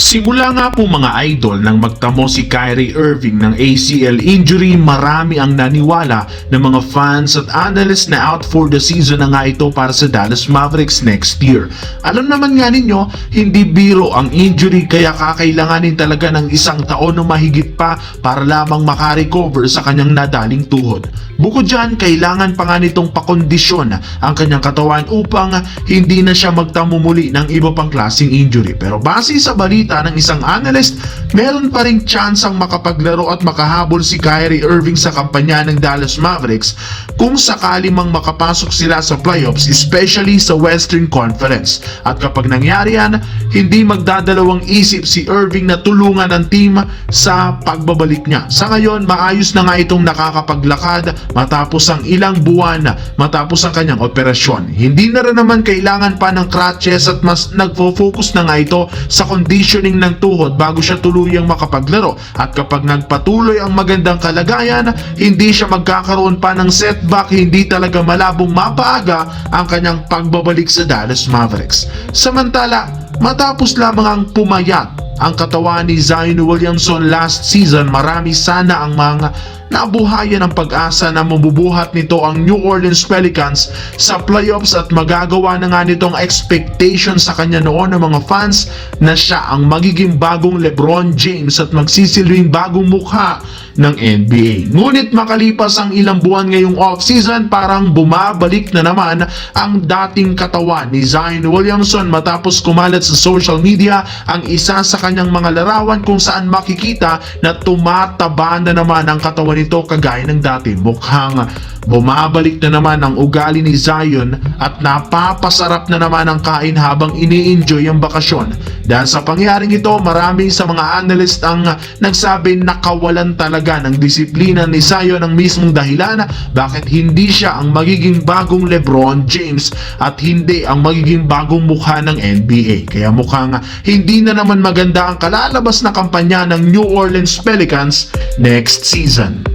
Simula nga po mga idol nang magtamo si Kyrie Irving ng ACL injury, marami ang naniwala ng mga fans at analysts na out for the season na nga ito para sa Dallas Mavericks next year. Alam naman nga ninyo, hindi biro ang injury kaya kakailanganin talaga ng isang taon o mahigit pa para lamang makarecover sa kanyang nadaling tuhod. Bukod dyan, kailangan pa nga nitong pakondisyon ang kanyang katawan upang hindi na siya magtamo muli ng iba pang klaseng injury. Pero base sa balita ng isang analyst, meron pa rin chance ang makapaglaro at makahabol si Kyrie Irving sa kampanya ng Dallas Mavericks kung sakali mang makapasok sila sa playoffs, especially sa Western Conference. At kapag nangyari yan, hindi magdadalawang isip si Irving na tulungan ang team sa pagbabalik niya. Sa ngayon, maayos na nga itong nakakapaglakad matapos ang ilang buwan matapos ang kanyang operasyon. Hindi na rin naman kailangan pa ng crutches at mas nagfo-focus na nga ito sa conditioning ng tuhod bago siya tuluyang makapaglaro. At kapag nagpatuloy ang magandang kalagayan, hindi siya magkakaroon pa ng setback, hindi talaga malabong mapaaga ang kanyang pagbabalik sa Dallas Mavericks. Samantala, matapos lamang ang pumayat ang katawan ni Zion Williamson last season, marami sana ang mga nabuhayan ng pag-asa na mabubuhat nito ang New Orleans Pelicans sa playoffs at magagawa na nga nitong expectation sa kanya noon ng mga fans na siya ang magiging bagong Lebron James at magsisilbing bagong mukha ng NBA. Ngunit makalipas ang ilang buwan ngayong off-season, parang bumabalik na naman ang dating katawan ni Zion Williamson matapos kumalat sa social media ang isa sa kanyang mga larawan kung saan makikita na tumataba na naman ang katawan nito kagaya ng dati. Mukhang bumabalik na naman ang ugali ni Zion at napapasarap na naman ang kain habang ini-enjoy ang bakasyon. Dahil sa pangyayaring ito, marami sa mga analyst ang nagsabi nakawalan talaga ng disiplina ni Zion ang mismong dahilan bakit hindi siya ang magiging bagong Lebron James at hindi ang magiging bagong mukha ng NBA. Kaya mukhang hindi na naman maganda ang kalalabas na kampanya ng New Orleans Pelicans next season.